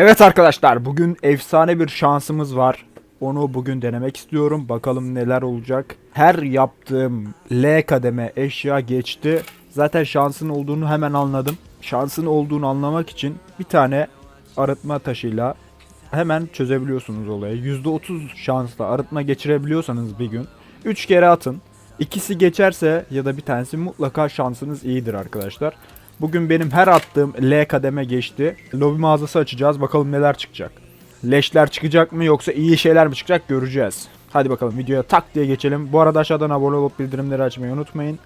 Evet arkadaşlar bugün efsane bir şansımız var. Onu bugün denemek istiyorum. Bakalım neler olacak. Her yaptığım L kademe eşya geçti. Zaten şansın olduğunu hemen anladım. Şansın olduğunu anlamak için bir tane arıtma taşıyla hemen çözebiliyorsunuz olayı. %30 şansla arıtma geçirebiliyorsanız bir gün 3 kere atın. İkisi geçerse ya da bir tanesi mutlaka şansınız iyidir arkadaşlar. Bugün benim her attığım L kademe geçti. Lobi mağazası açacağız. Bakalım neler çıkacak. Leşler çıkacak mı yoksa iyi şeyler mi çıkacak göreceğiz. Hadi bakalım videoya tak diye geçelim. Bu arada aşağıdan abone olup bildirimleri açmayı unutmayın.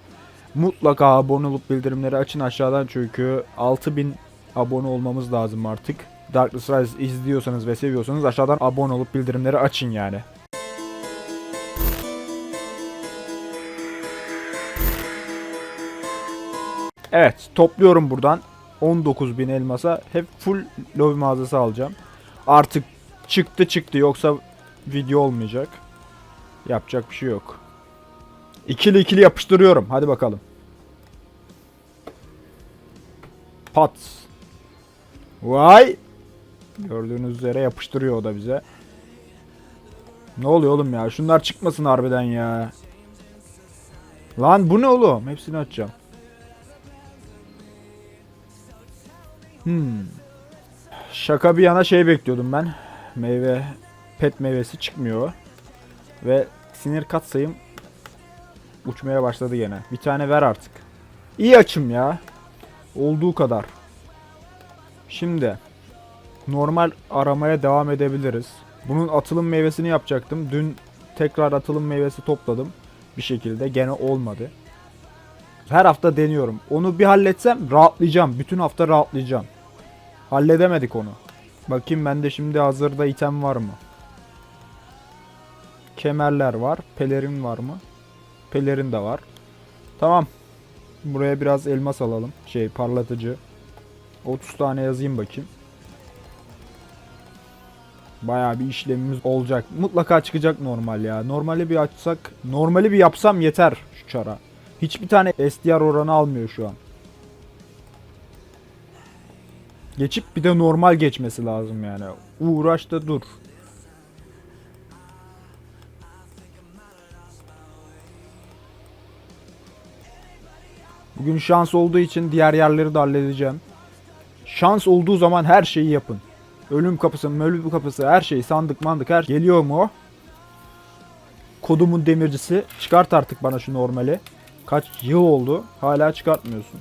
Mutlaka abone olup bildirimleri açın aşağıdan çünkü 6000 abone olmamız lazım artık. Darkness Rise izliyorsanız ve seviyorsanız aşağıdan abone olup bildirimleri açın yani. Evet topluyorum buradan 19.000 elmasa hep full lobi mağazası alacağım. Artık çıktı çıktı yoksa video olmayacak. Yapacak bir şey yok. İkili ikili yapıştırıyorum. Hadi bakalım. Pat. Vay. Gördüğünüz üzere yapıştırıyor o da bize. Ne oluyor oğlum ya? Şunlar çıkmasın harbiden ya. Lan bu ne oğlum? Hepsini açacağım. Hmm. Şaka bir yana şey bekliyordum ben. Meyve, pet meyvesi çıkmıyor. Ve sinir katsayım uçmaya başladı gene. Bir tane ver artık. İyi açım ya. Olduğu kadar. Şimdi normal aramaya devam edebiliriz. Bunun atılım meyvesini yapacaktım. Dün tekrar atılım meyvesi topladım. Bir şekilde gene olmadı. Her hafta deniyorum. Onu bir halletsem rahatlayacağım. Bütün hafta rahatlayacağım. Halledemedik onu. Bakayım bende şimdi hazırda item var mı? Kemerler var. Pelerin var mı? Pelerin de var. Tamam. Buraya biraz elmas alalım. Şey parlatıcı. 30 tane yazayım bakayım. Bayağı bir işlemimiz olacak. Mutlaka çıkacak normal ya. Normali bir açsak, normali bir yapsam yeter şu çara. Hiçbir tane SDR oranı almıyor şu an. Geçip bir de normal geçmesi lazım yani. Uğraş da dur. Bugün şans olduğu için diğer yerleri de halledeceğim. Şans olduğu zaman her şeyi yapın. Ölüm kapısı, ölüm kapısı, her şey, sandık mandık her şey. Geliyor mu? Kodumun demircisi. Çıkart artık bana şu normali. Kaç yıl oldu? Hala çıkartmıyorsun.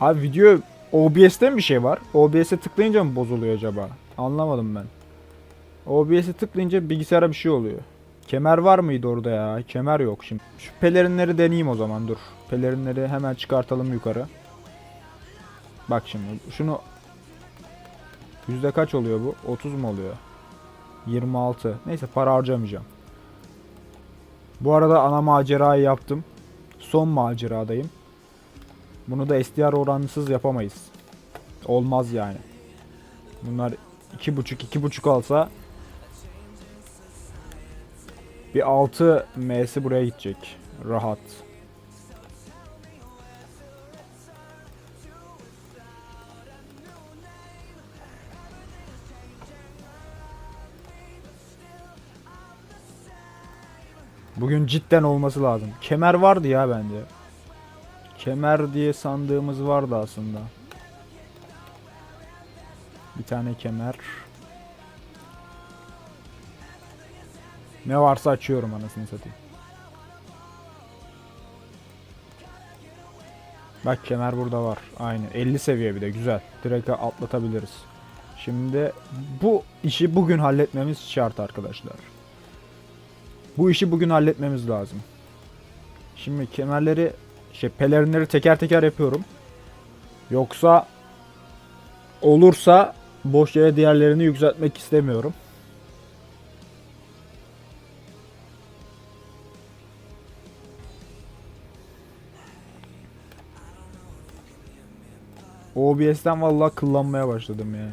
Abi video OBS'te mi bir şey var? OBS'e tıklayınca mı bozuluyor acaba? Anlamadım ben. OBS'e tıklayınca bilgisayara bir şey oluyor. Kemer var mıydı orada ya? Kemer yok şimdi. Şu pelerinleri deneyeyim o zaman dur. Pelerinleri hemen çıkartalım yukarı. Bak şimdi şunu Yüzde kaç oluyor bu? 30 mu oluyor? 26. Neyse para harcamayacağım. Bu arada ana macerayı yaptım. Son maceradayım. Bunu da SDR oransız yapamayız. Olmaz yani. Bunlar 2.5 2.5 alsa bir 6 M'si buraya gidecek. Rahat. Bugün cidden olması lazım. Kemer vardı ya bende. Kemer diye sandığımız vardı aslında. Bir tane kemer. Ne varsa açıyorum anasını satayım. Bak kemer burada var. Aynı. 50 seviye bir de güzel. Direkt atlatabiliriz. Şimdi bu işi bugün halletmemiz şart arkadaşlar. Bu işi bugün halletmemiz lazım. Şimdi kemerleri, şey pelerinleri teker teker yapıyorum. Yoksa olursa boş yere diğerlerini yükseltmek istemiyorum. OBS'ten vallahi kullanmaya başladım yani.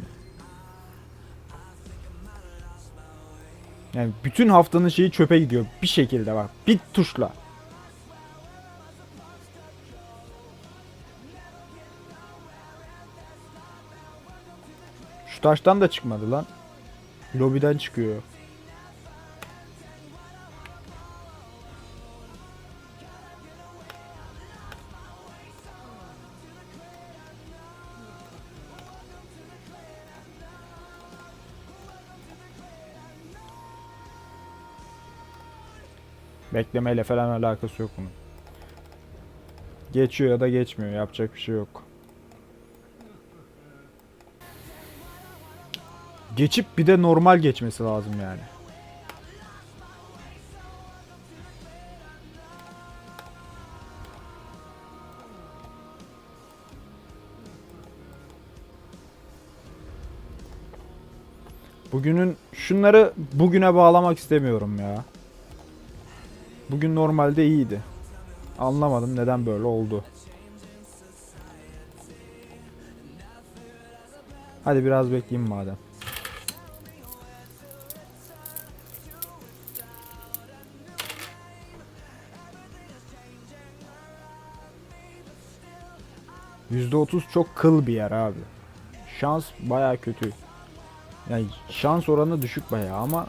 Yani bütün haftanın şeyi çöpe gidiyor bir şekilde bak. Bir tuşla. Şu taştan da çıkmadı lan. Lobiden çıkıyor. Beklemeyle falan alakası yok bunun. Geçiyor ya da geçmiyor. Yapacak bir şey yok. Geçip bir de normal geçmesi lazım yani. Bugünün şunları bugüne bağlamak istemiyorum ya. Bugün normalde iyiydi. Anlamadım neden böyle oldu. Hadi biraz bekleyeyim madem. %30 çok kıl bir yer abi. Şans baya kötü. Yani şans oranı düşük baya ama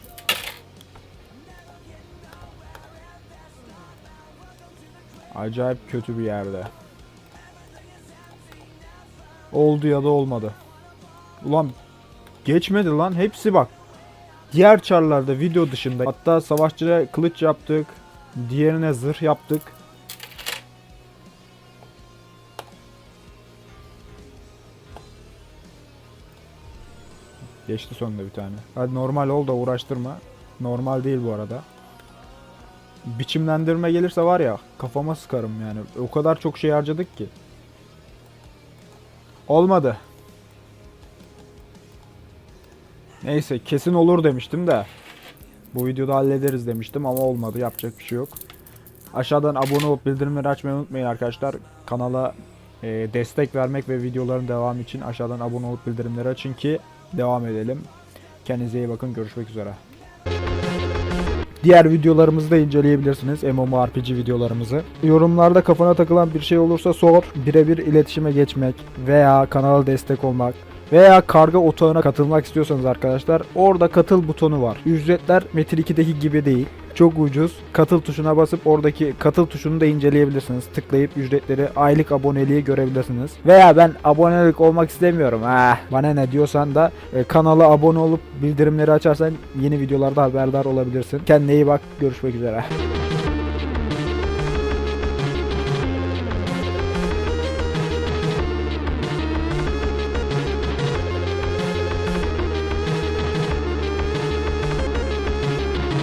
acayip kötü bir yerde. Oldu ya da olmadı. Ulan geçmedi lan hepsi bak. Diğer çarlarda video dışında hatta savaşçıya kılıç yaptık. Diğerine zırh yaptık. Geçti sonunda bir tane. Hadi normal ol da uğraştırma. Normal değil bu arada. Biçimlendirme gelirse var ya kafama sıkarım yani. O kadar çok şey harcadık ki. Olmadı. Neyse kesin olur demiştim de. Bu videoda hallederiz demiştim ama olmadı. Yapacak bir şey yok. Aşağıdan abone olup bildirimleri açmayı unutmayın arkadaşlar. Kanala e, destek vermek ve videoların devamı için aşağıdan abone olup bildirimleri açın ki devam edelim. Kendinize iyi bakın. Görüşmek üzere. Diğer videolarımızı da inceleyebilirsiniz. MMORPG videolarımızı. Yorumlarda kafana takılan bir şey olursa sor. Birebir iletişime geçmek veya kanala destek olmak veya karga otağına katılmak istiyorsanız arkadaşlar orada katıl butonu var. Ücretler Metin 2'deki gibi değil. Çok ucuz. Katıl tuşuna basıp oradaki katıl tuşunu da inceleyebilirsiniz. Tıklayıp ücretleri aylık aboneliği görebilirsiniz. Veya ben abonelik olmak istemiyorum. Ah, bana ne diyorsan da e, kanala abone olup bildirimleri açarsan yeni videolarda haberdar olabilirsin. Kendine iyi bak. Görüşmek üzere.